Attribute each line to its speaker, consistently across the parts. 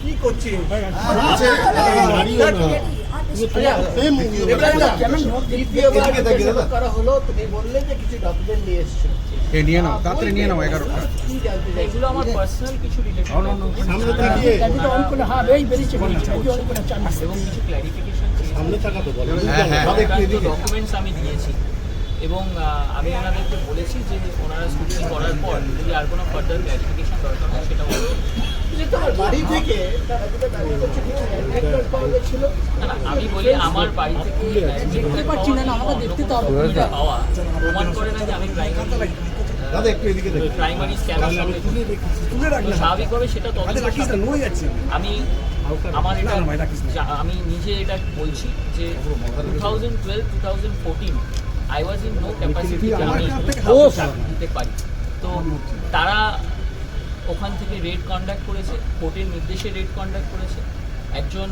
Speaker 1: কি করছিস
Speaker 2: গেছে
Speaker 3: দাঁড়িয়ে না
Speaker 1: দ্বিতীয়বার জিজ্ঞাসাবাদ করা হলো তুমি বললে যে কিছু ডকুমেন্ট নিয়ে এসছো
Speaker 4: এ নিয়ে নাও তাড়াতাড়ি নিয়ে নাও এগারোটা
Speaker 1: কি জানতে চাইছো
Speaker 5: এগুলো আমার পার্সোনাল কিছু রিলেটেড
Speaker 3: সামনে
Speaker 2: অন করে হ্যাঁ। এই বেরিয়েছে
Speaker 5: এবং কিছু
Speaker 3: সামনে বলো
Speaker 4: হ্যাঁ হ্যাঁ।
Speaker 5: ডকুমেন্টস আমি দিয়েছি। এবং আমি ওনাদেরকে বলেছি যে ওনারা স্কুটি করার পর যদি আর কোনো ফার্দার ক্ল্যারিফিকেশন দরকার হয় সেটা আমি বলি আমার বাড়ি থেকে পাওয়া প্রমাণ করে না যে আমি
Speaker 3: দাদা একটু এদিকে
Speaker 5: প্রাইমারি স্ক্যানের সঙ্গে সেটা আমি আমার এটা আমি নিজে এটা বলছি যে two thousand twelve two thousand fourteen I was in no capacity আমি দিতে পারি। তো তারা ওখান থেকে রেড কন্ডাক্ট করেছে কোর্টের নির্দেশে রেড কন্ডাক্ট করেছে। একজন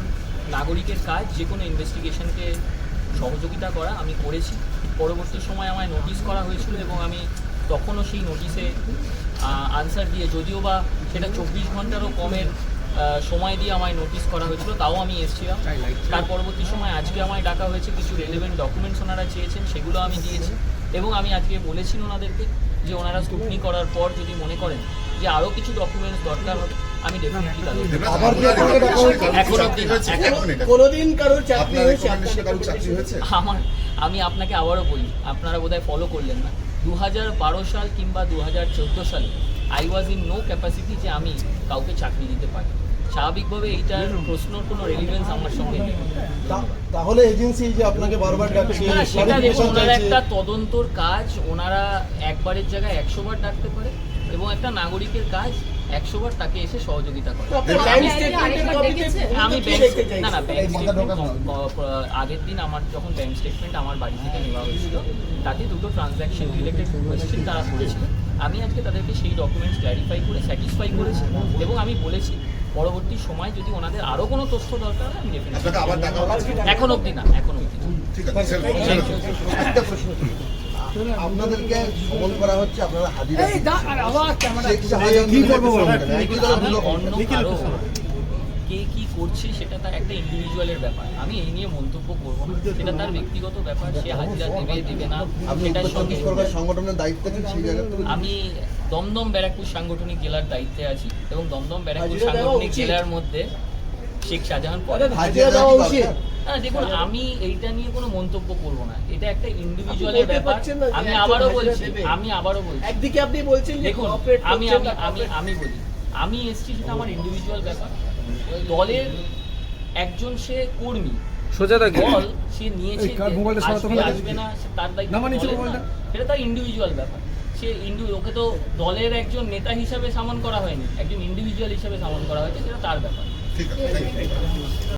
Speaker 5: নাগরিকের কাজ যে কোনো ইনভেস্টিগেশনকে সহযোগিতা করা আমি করেছি। পরবর্তী সময় আমায় নোটিশ করা হয়েছিল এবং আমি তখনও সেই নোটিশে আনসার দিয়ে যদিও বা সেটা চব্বিশ ঘন্টারও কমের সময় দিয়ে আমায় নোটিশ করা হয়েছিল তাও আমি এসেছিলাম। তার পরবর্তী সময় আজকে আমায় ডাকা হয়েছে কিছু রেলেভেন্ট ডকুমেন্টস ওনারা চেয়েছেন সেগুলো আমি দিয়েছি। এবং আমি আজকে বলেছি ওনাদেরকে যে ওনারা স্কুটনি করার পর যদি মনে করেন যে আরও কিছু ডকুমেন্টস দরকার হবে আমি
Speaker 1: কোনোদিন কারোর চাকরি হয়েছে?
Speaker 6: কারও
Speaker 1: আপনাদের
Speaker 5: আমার আমি আপনাকে আবারও বলি আপনারা বোধহয় ফলো করলেন না। দু বারো সাল কিংবা দু হাজার চোদ্দ সালে I was in no capacity যে আমি কাউকে চাকরি দিতে পারি। স্বাভাবিকভাবে এইটার প্রশ্নর কোনো রেলিভেন্স আমার সঙ্গে নেই।
Speaker 3: তাহলে এজেন্সি যে আপনাকে বারবার ডাকছে
Speaker 5: না সেটা দেখুন ওনারা একটা তদন্তর কাজ ওনারা একবারের জায়গায় একশো বার ডাকতে পারে এবং একটা নাগরিকের কাজ একশো বার তাকে এসে সহযোগিতা করে। আমি? না না ব্যাংক স্টেটমেন্ট আগের দিন আমার যখন ব্যাংক স্টেটমেন্ট আমার বাড়ি থেকে নেওয়া হয়েছিল তাতে দুটো ট্রানজ্যাকশন রিলেটেড কোয়েশ্চেন তারা করেছিল। আমি আজকে তাদেরকে সেই ডকুমেন্টস ক্ল্যারিফাই করে স্যাটিসফাই করেছি এবং আমি বলেছি পরবর্তী সময় যদি ওনাদের আরও কোনো তথ্য দরকার হয় আমি
Speaker 6: আপনাকে আবার
Speaker 5: ডেফিনেটলি এখন অবধি না এখন অবধি না।
Speaker 6: ঠিক আছে
Speaker 3: আপনাদেরকে সমন করা হচ্ছে আপনারা হাজিরা কি করব
Speaker 5: কে কি করছে সেটা তার একটা ইন্ডিভিজুয়ালের ব্যাপার। আমি এই নিয়ে মন্তব্য করব না। সেটা তার ব্যক্তিগত ব্যাপার সে হাজিরা দেবে দেবে না সেটার সঙ্গে
Speaker 3: সংগঠনের দায়িত্বে
Speaker 5: আমি দমদম ব্যারাকপুর সাংগঠনিক জেলার দায়িত্বে আছি এবং দমদম ব্যারাকপুর সাংগঠনিক জেলার মধ্যে শেখ শাহজাহান পরে
Speaker 1: হাজিরা দেওয়া উচিত।
Speaker 5: হ্যাঁ দেখুন আমি এইটা নিয়ে কোনো মন্তব্য করব না। এটা একটা ইন্ডিভিজুয়ালের ব্যাপার। আমি আবারও বলছি আমি আবারও বলছি।
Speaker 1: একদিকে আপনি বলছেন যে
Speaker 5: দেখুন আমি আমি আমি আমি বলি আমি এসছি সেটা আমার ইন্ডিভিজুয়াল ব্যাপার। দলের একজন সে কর্মী।
Speaker 4: সোজা থাকি
Speaker 5: দল সে নিয়েছে
Speaker 4: কার
Speaker 5: যে
Speaker 4: মোবাইলটা সরাতে
Speaker 5: আসবে
Speaker 4: হবে?
Speaker 5: আসবে না সে তার দায়িত্ব
Speaker 4: নামা নিচে মোবাইলটা।
Speaker 5: সেটা তার ইন্ডিভিজুয়াল ব্যাপার। সে ইন্ডি ওকে তো দলের একজন নেতা হিসাবে সামন করা হয়নি। একজন ইন্ডিভিজুয়াল হিসাবে সামন করা হয়েছে সেটা তার ব্যাপার।
Speaker 6: ঠিক আছে।